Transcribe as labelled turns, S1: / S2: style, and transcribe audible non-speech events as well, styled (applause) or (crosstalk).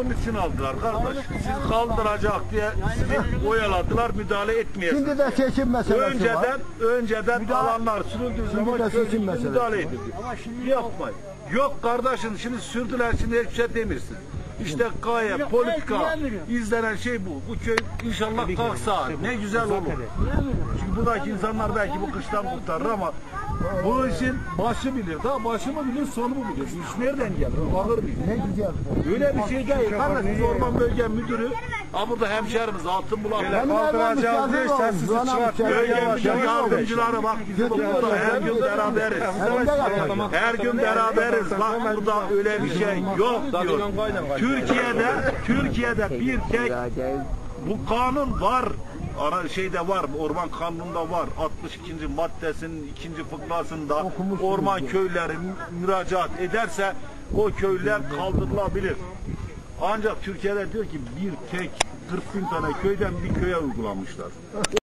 S1: Onun için aldılar kardeş. Siz kaldıracak diye sizi oyaladılar müdahale etmeyesin.
S2: Şimdi de seçim meselesi var.
S1: Önceden önceden alanlar sürüldüğü zaman
S2: de seçim meselesi
S1: müdahale edildi. Yapmayın. Yok kardeşim şimdi sürdüler şimdi hiçbir şey demirsin. İşte gaye, politika, izlenen şey bu. Bu köy inşallah kalksa ne güzel olur. Çünkü buradaki insanlar belki bu kıştan kurtarır ama bu işin başı bilir. Daha başı mı bilir, sonu mu bilir? İş nereden gelir? Ağır bir.
S2: Ne güzel.
S1: Öyle bir şey değil. Kardeş biz orman bölge müdürü, ha burada hemşerimiz altın bulan.
S2: Ben kaldıracağız diye sessiz
S1: Bölgemizin yardımcıları bak bizim burada her gün beraberiz. Her gün beraberiz. Bak burada öyle bir şey yok diyor. Türkiye'de Türkiye'de bir tek bu kanun var. Ara şeyde var, orman kanununda var. 62. maddesinin ikinci fıkrasında orman köyleri müracaat ederse o köyler kaldırılabilir. Ancak Türkiye'de diyor ki bir tek 40 bin tane köyden bir köye uygulamışlar. (laughs)